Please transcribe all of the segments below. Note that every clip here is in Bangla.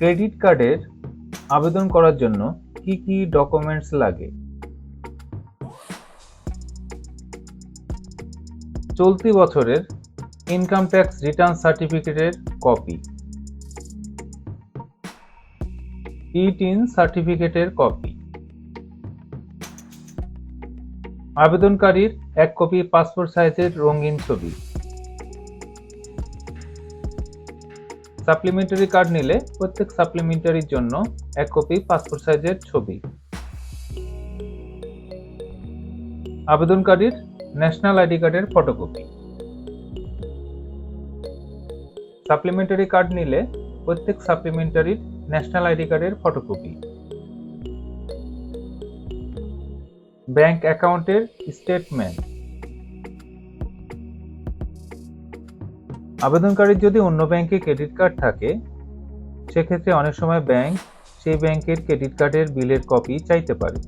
ক্রেডিট কার্ডের আবেদন করার জন্য কি কি ডকুমেন্টস লাগে? চলতি বছরের ইনকাম ট্যাক্স রিটার্ন সার্টিফিকেটের কপি ইটিন সার্টিফিকেটের কপি আবেদনকারীর এক কপি পাসপোর্ট সাইজের রঙিন ছবি। সাপ্লিমেন্টারি কার্ড নিলে প্রত্যেক সাপ্লিমেন্টারির জন্য এক কপি পাসপোর্ট সাইজের ছবি। আবেদনকারীর ন্যাশনাল আইডি কার্ডের ফটোকপি সাপ্লিমেন্টারি কার্ড নিলে প্রত্যেক সাপ্লিমেন্টারির ন্যাশনাল আইডি কার্ডের ফটোকপি ব্যাংক অ্যাকাউন্টের স্টেটমেন্ট আবেদনকারীর যদি অন্য ব্যাংকে ক্রেডিট কার্ড থাকে, সেক্ষেত্রে অনেক সময় ব্যাংক সেই ব্যাংকের ক্রেডিট কার্ডের বিলের কপি চাইতে পারে।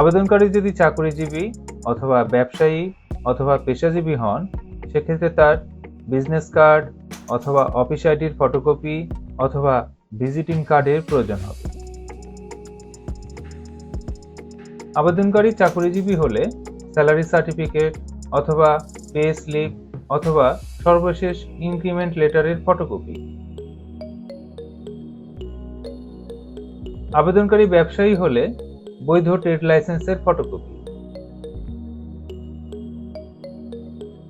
আবেদনকারী যদি চাকরিজীবী অথবা ব্যবসায়ী অথবা পেশাজীবী হন, সেক্ষেত্রে তার বিজনেস কার্ড অথবা অফিস আইডির ফটোকপি অথবা ভিজিটিং কার্ডের প্রয়োজন হবে। আবেদনকারী চাকরিজীবী হলে স্যালারি সার্টিফিকেট অথবা পে স্লিপ অথবা সর্বশেষ ইনক্রিমেন্ট লেটারের ফটোকপি। আবেদনকারী ব্যবসায়ী হলে বৈধ ট্রেড লাইসেন্সের ফটোকপি।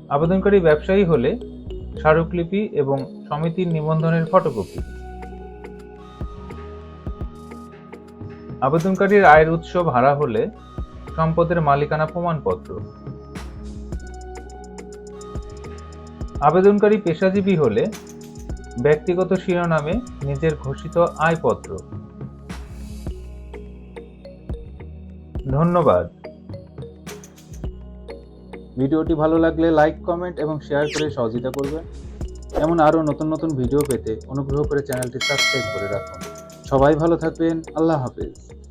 আবেদনকারী ব্যবসায়ী হলে স্মারকলিপি এবং সমিতির নিবন্ধনের ফটোকপি। আবেদনকারীর আয়ের উৎস ভাড়া হলে সম্পদের মালিকানা প্রমাণপত্র। আবেদনকারী পেশাজীবী হলে ব্যক্তিগত শিরোনামে নিজের ঘোষিত আয়পত্র। ধন্যবাদ। ভিডিওটি ভালো লাগলে লাইক, কমেন্ট এবং শেয়ার করে সহযোগিতা করবেন। এমন আরও নতুন নতুন ভিডিও পেতে অনুগ্রহ করে চ্যানেলটি সাবস্ক্রাইব করে রাখুন। সবাই ভালো থাকবেন। আল্লাহ হাফেজ।